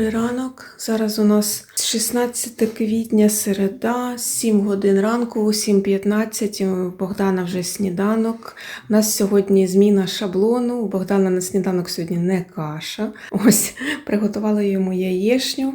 Добрий ранок. Зараз у нас 16 квітня, середа, 7 годин ранку, 7.15. У Богдана вже сніданок. У нас сьогодні зміна шаблону. У Богдана на сніданок сьогодні не каша. Ось приготувала йому яєшню,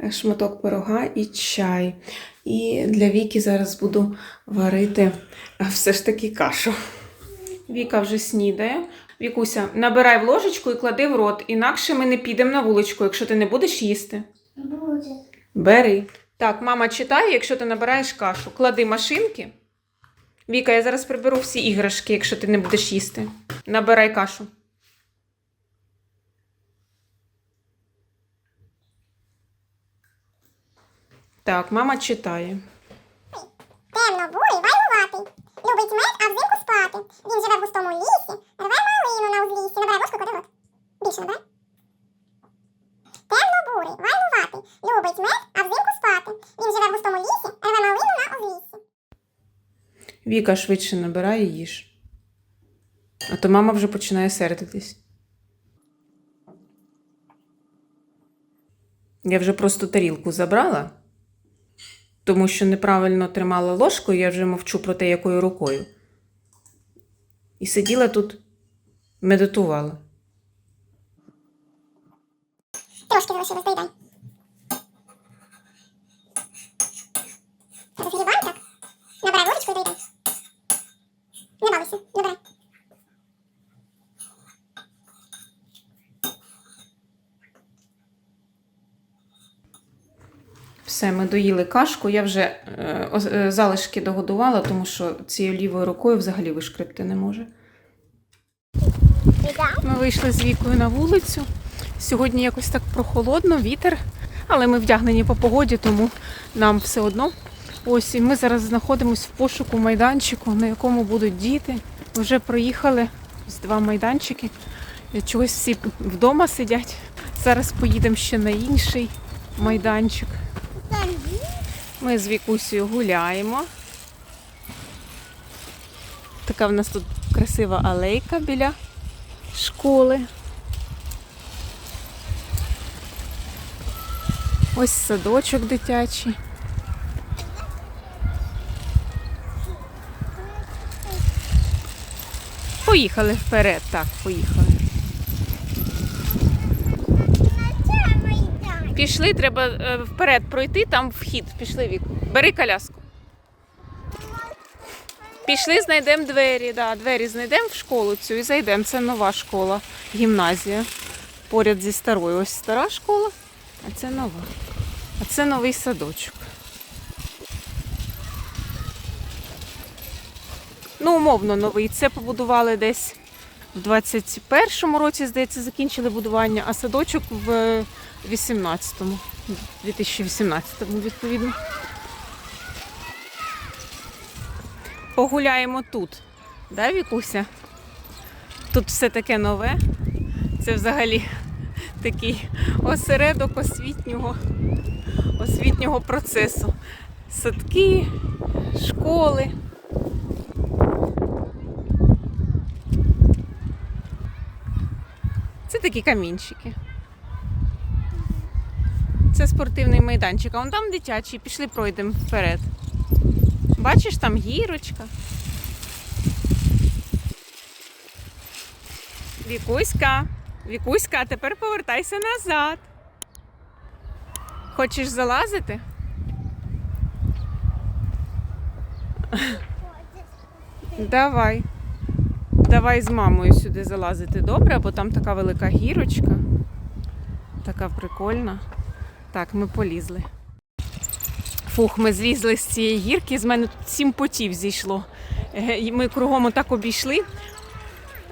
е, шматок пирога і чай. І для Віки зараз буду варити все ж таки кашу. Віка вже снідає. Вікуся, набирай в ложечку і клади в рот, інакше ми не підемо на вуличку, якщо ти не будеш їсти. Буде. Бери. Так, мама читає, якщо ти набираєш кашу. Клади машинки. Віка, я зараз приберу всі іграшки, якщо ти не будеш їсти. Набирай кашу. Так, мама читає. Темно-бурий, вайлуватий. Любить мед, а взимку спати. Він живе в густому лісі, рве малину на узліссі. Набирай ложку, клади в рот. Більше набирай. Темно-бурий, вайлуватий. Любить мед, а взимку спати. Він живе в густому лісі, рве малину на узліссі. Віка швидше набирає їж. А то мама вже починає сердитись. Я вже просто тарілку забрала, тому що неправильно тримала ложкою, я вже мовчу про те, якою рукою. І сиділа тут, медитувала. Трошки залишилось, доїдай. Все, ми доїли кашку. Я вже е, е, залишки догодувала, тому що цією лівою рукою взагалі вишкребти не може. Ми вийшли з вікою на вулицю. Сьогодні якось так прохолодно, вітер, але ми вдягнені по погоді, тому нам все одно. Ось і ми зараз знаходимося в пошуку майданчику, на якому будуть діти. Вже проїхали ось два майданчики. Чогось всі вдома сидять. Зараз поїдемо ще на інший майданчик. Ми з Вікусею гуляємо. Така в нас тут красива алейка біля школи. Ось садочок дитячий. Поїхали вперед, так, поїхали. Пішли, треба е, вперед пройти, там вхід. Пішли віку. Бери коляску. Пішли, знайдемо двері. Да, двері знайдемо в школу цю і зайдемо. Це нова школа, гімназія. Поряд зі старою. Ось стара школа, а це нова. А це новий садочок. Ну, умовно новий. Це побудували десь в 21-му році, здається, закінчили будування, а садочок в 18-му, 2018-му, відповідно. Погуляємо тут. Да, Вікуся? Тут все таке нове. Це взагалі такий осередок освітнього, освітнього процесу. Садки, школи. Такі камінчики. Це спортивний майданчик, а вон там дитячий, пішли пройдемо вперед. Бачиш, там гірочка. Вікуська, Вікуська, а тепер повертайся назад. Хочеш залазити? Давай. Давай з мамою сюди залазити добре, бо там така велика гірочка. Така прикольна. Так, ми полізли. Фух, ми злізли з цієї гірки, з мене тут сім потів зійшло. Е, Ми кругом отак обійшли.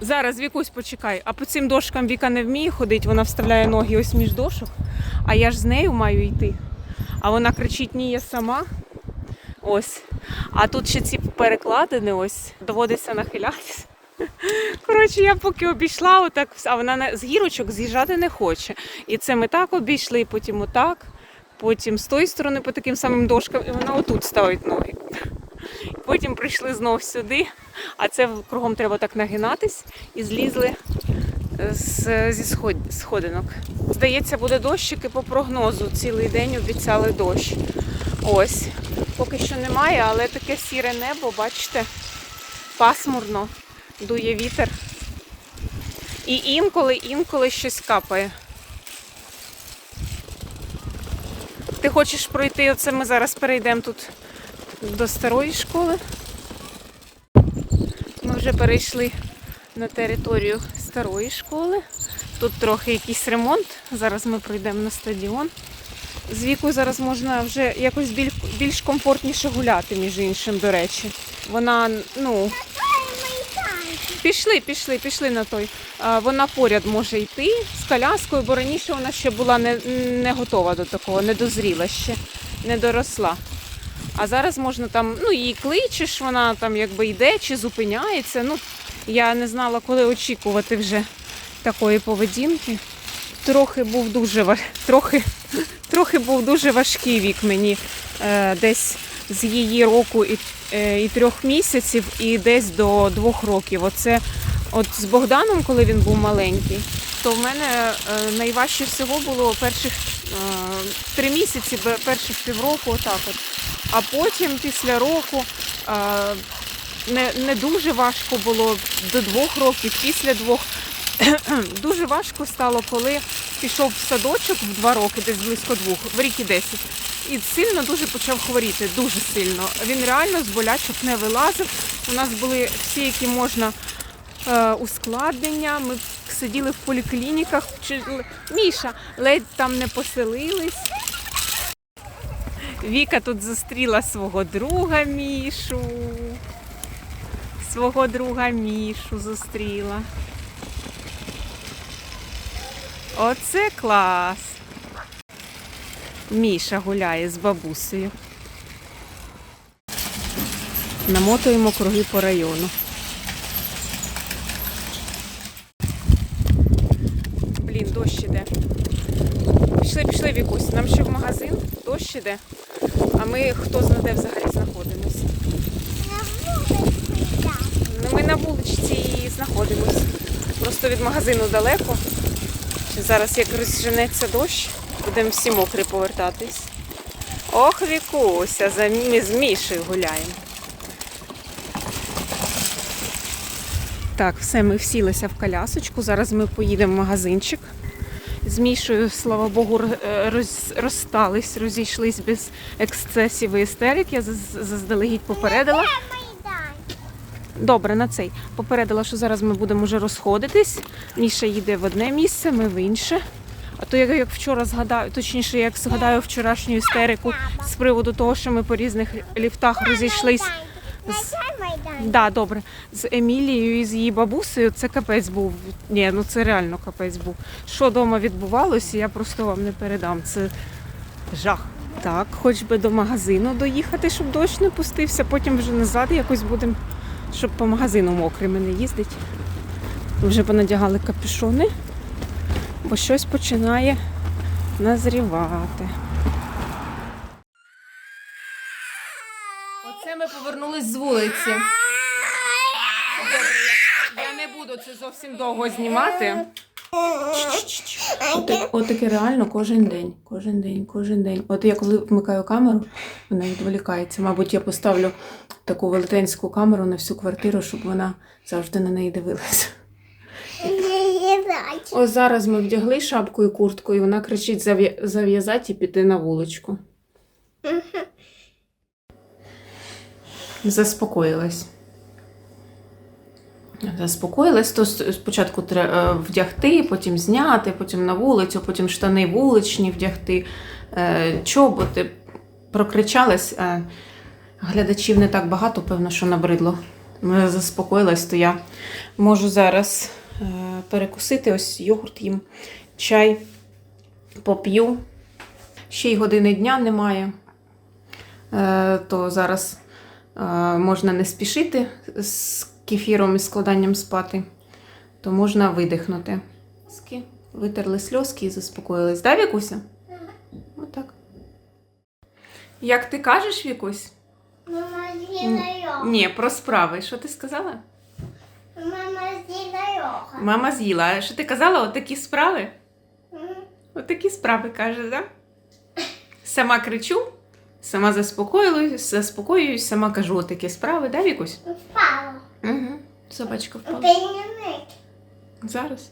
Зараз Вікусь почекай, а по цим дошкам Віка не вміє ходити, вона вставляє ноги ось між дошок, а я ж з нею маю йти. А вона кричить, ні, я сама. Ось. А тут ще ці перекладини, ось, доводиться нахилятися. Коротше, я поки обійшла, отак, а вона з гірочок з'їжджати не хоче. І це ми так обійшли, потім отак, потім з тої сторони по таким самим дошкам, і вона отут ставить ноги. Потім прийшли знов сюди, а це кругом треба так нагинатись і злізли з, зі сход, сходинок. Здається, буде дощик і по прогнозу. Цілий день обіцяли дощ. Ось. Поки що немає, але таке сіре небо, бачите, пасмурно, дує вітер. І інколи, інколи щось капає. Ти хочеш пройти, оце ми зараз перейдемо тут до старої школи. Ми вже перейшли на територію старої школи. Тут трохи якийсь ремонт. Зараз ми пройдемо на стадіон. З вікою зараз можна вже якось більш комфортніше гуляти, між іншим, до речі. Вона, ну, пішли, пішли, пішли на той. Вона поряд може йти з коляскою, бо раніше вона ще була не, не готова до такого, не дозріла ще, не доросла. А зараз можна там, ну її кличеш, вона там якби йде чи зупиняється. Ну, я не знала, коли очікувати вже такої поведінки. Трохи був дуже трохи, трохи був дуже важкий вік мені е, десь з її року і, е, і трьох місяців, і десь до двох років. Оце от з Богданом, коли він був маленький, то в мене е, найважче всього було перших е, три місяці, перших півроку, отак от. А потім після року не, не дуже важко було до двох років, після двох. Дуже важко стало, коли пішов в садочок в два роки, десь близько двох, в рік і десять. І сильно дуже почав хворіти, дуже сильно. Він реально з болячок не вилазив. У нас були всі, які можна е, ускладнення. Ми сиділи в поліклініках. Чи- Міша, ледь там не поселились. Віка тут зустріла свого друга Мішу. Свого друга Мішу зустріла. Оце клас. Міша гуляє з бабусею. Намотуємо круги по району. Блін, дощ іде. Пішли, пішли, Вікусь. Нам ще в магазин, дощ іде. А ми хто знає де взагалі знаходимося. Ну, Ми на вуличці і знаходимося. Просто від магазину далеко. Зараз як розженеться дощ, будемо всі мокрі повертатись. Ох, Вікуся, за Мі- з Мішею гуляємо. Так, все, ми всілися в колясочку. Зараз ми поїдемо в магазинчик. З Мішою, слава Богу, е, роз, розстались, розійшлись без ексцесів і істерик. Я заздалегідь попередила. Добре, на цей. Попередила, що зараз ми будемо вже розходитись. Міша їде в одне місце, ми в інше. А то як, вчора згадаю, точніше, як згадаю вчорашню істерику з приводу того, що ми по різних ліфтах розійшлись. З... Да, добре. З Емілією і з її бабусею це капець був. Ні, ну це реально капець був. Що вдома відбувалося, я просто вам не передам. Це жах. Так, хоч би до магазину доїхати, щоб дощ не пустився, потім вже назад якось будемо, щоб по магазину мокрими не їздить. Вже понадягали капюшони, бо щось починає назрівати. Оце ми повернулись з вулиці. Добре, я, не буду це зовсім довго знімати. Отак, отаке реально кожен день. Кожен день, кожен день. От я коли вмикаю камеру, вона відволікається. Мабуть, я поставлю таку велетенську камеру на всю квартиру, щоб вона завжди на неї дивилася. Ось зараз ми вдягли шапку і куртку, і вона кричить «Зав'я- зав'язати і піти на вуличку. Заспокоїлась. Заспокоїлась, то спочатку треба вдягти, потім зняти, потім на вулицю, потім штани вуличні вдягти, е, чоботи. Прокричалась. е, Глядачів не так багато, певно, що набридло. Заспокоїлась, то я можу зараз е, перекусити ось йогурт їм, чай поп'ю. Ще й години дня немає. Е, То зараз е, можна не спішити кефіром і складанням спати, то можна видихнути. Витерли сльозки і заспокоїлись. Да, Вікуся? Отак. Як ти кажеш, Вікусь? Ні, про справи. Що ти сказала? Мама з'їла Мама з'їла. А що ти казала? Отакі справи? Отакі справи каже, так? Сама кричу, сама заспокоююсь, заспокоююсь, сама кажу отакі справи, да, Вікусь? Впала. Угу. Собачка впала. Зараз.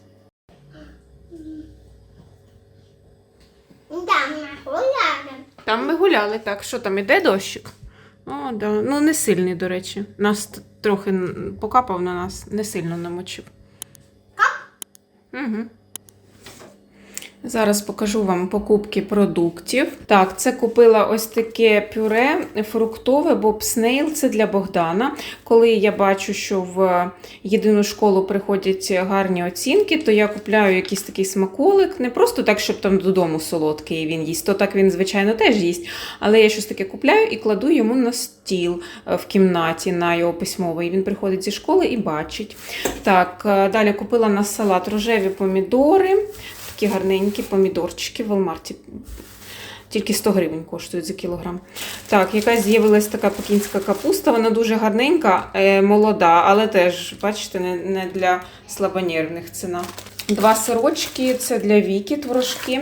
Там нахуяли. Там ми гуляли, так. Що там іде дощик? О, да. Ну, не сильний, до речі. Нас трохи покапав на нас, не сильно намочив. Угу. Зараз покажу вам покупки продуктів. Так, це купила ось таке пюре фруктове Боб Снейл. Це для Богдана. Коли я бачу, що в єдину школу приходять гарні оцінки, то я купляю якийсь такий смаколик. Не просто так, щоб там додому солодкий він їсть. То так він, звичайно, теж їсть. Але я щось таке купляю і кладу йому на стіл е, в кімнаті на його письмовий. Він приходить зі школи і бачить. Так, е, далі купила на салат рожеві помідори. Такі гарненькі помідорчики в Walmart. Тільки 100 гривень коштують за кілограм. Так, якась з'явилась така пекінська капуста. Вона дуже гарненька, е, молода, але теж, бачите, не, для слабонервних ціна. Два сирочки це для віки, творожки,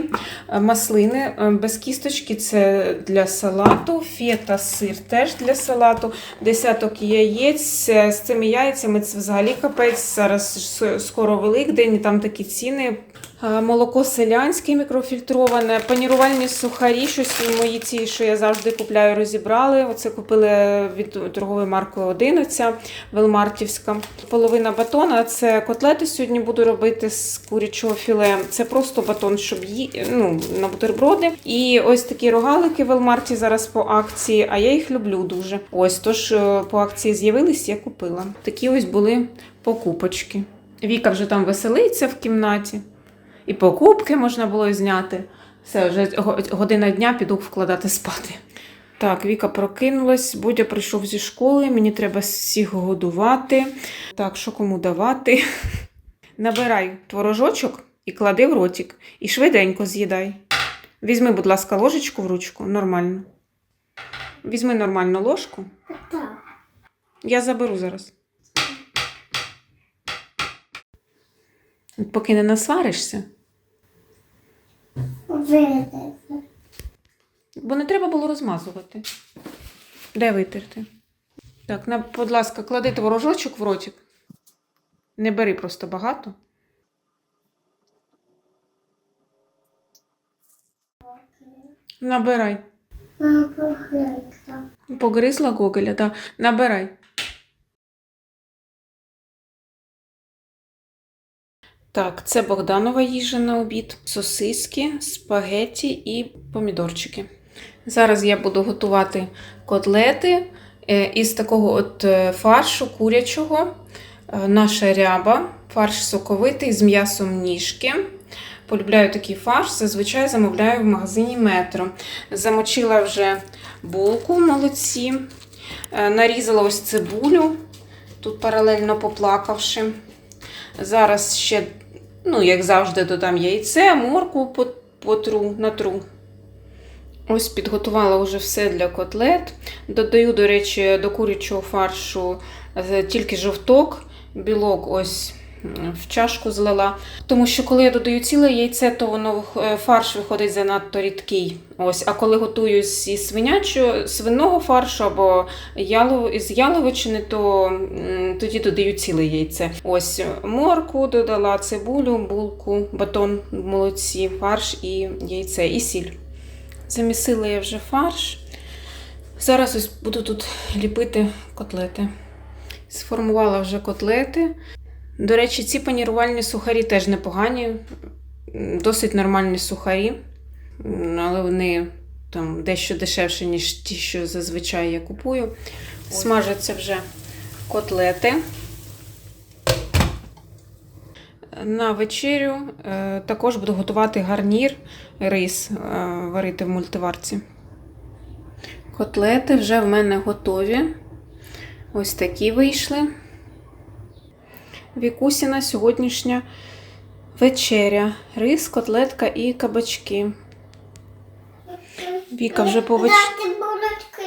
Е, маслини е, без кісточки це для салату, фета сир теж для салату, десяток яєць з цими яйцями це взагалі капець. Зараз скоро Великдень, там такі ціни. Молоко селянське мікрофільтроване, панірувальні сухарі, щось мої ці, що я завжди купляю, розібрали. Оце купили від торгової марки один, оця Велмартівська. Половина батона це котлети сьогодні буду робити з курячого філе. Це просто батон, щоб ї... ну, на бутерброди. І ось такі рогалики Велмарті зараз по акції, а я їх люблю дуже. Ось тож е, по акції з'явились, я купила. Такі ось були покупочки. Віка вже там веселиться в кімнаті. І покупки можна було зняти. Все, вже година дня піду вкладати спати. Так, Віка прокинулась, Будя прийшов зі школи, мені треба всіх годувати. Так, що кому давати? Набирай творожочок і клади в ротик. І швиденько з'їдай. Візьми, будь ласка, ложечку в ручку, нормально. Візьми нормальну ложку. Так. Я заберу зараз. Поки не насваришся. Витерти. Бо не треба було розмазувати. Де витерти? Так, на, будь ласка, клади творожочок в ротик. Не бери просто багато. Набирай. Погризла. Погризла Гоголя, так. Набирай. Так, це Богданова їжа на обід, сосиски, спагетті і помідорчики. Зараз я буду готувати котлети е, із такого от е, фаршу курячого. Е, Наша ряба, фарш соковитий з м'ясом ніжки. Полюбляю такий фарш, зазвичай замовляю в магазині метро. Замочила вже булку в молоці, нарізала ось цибулю, тут паралельно поплакавши. Зараз ще, ну, як завжди, додам яйце, морку пот- потру, натру. Ось підготувала вже все для котлет. Додаю, до речі, до курячого фаршу е, тільки жовток, білок ось в чашку злила. Тому що коли я додаю ціле яйце, то воно е, фарш виходить занадто рідкий. Ось, а коли готую зі свинячого, свиного фаршу або ялов, з яловичини, то тоді додаю ціле яйце. Ось морку додала, цибулю, булку, батон в молоці, фарш і яйце, і сіль. Замісила я вже фарш. Зараз ось буду тут ліпити котлети. Сформувала вже котлети. До речі, ці панірувальні сухарі теж непогані, досить нормальні сухарі, але вони там дещо дешевші, ніж ті, що зазвичай я купую. Смажаться вже котлети. На вечерю е, також буду готувати гарнір, рис е, варити в мультиварці. Котлети вже в мене готові. Ось такі вийшли. Вікусіна сьогоднішня вечеря. Рис, котлетка і кабачки. Віка вже повеч... Дати булочку.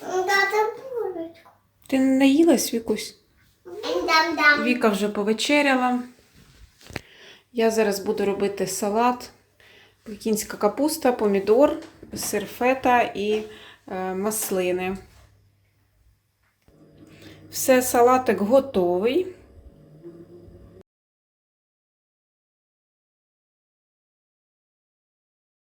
Дати булочку. Ти не наїлась, Вікусь? Віка вже повечеряла. Я зараз буду робити салат. Пекінська капуста, помідор, сир фета і е, маслини. Все, салатик готовий.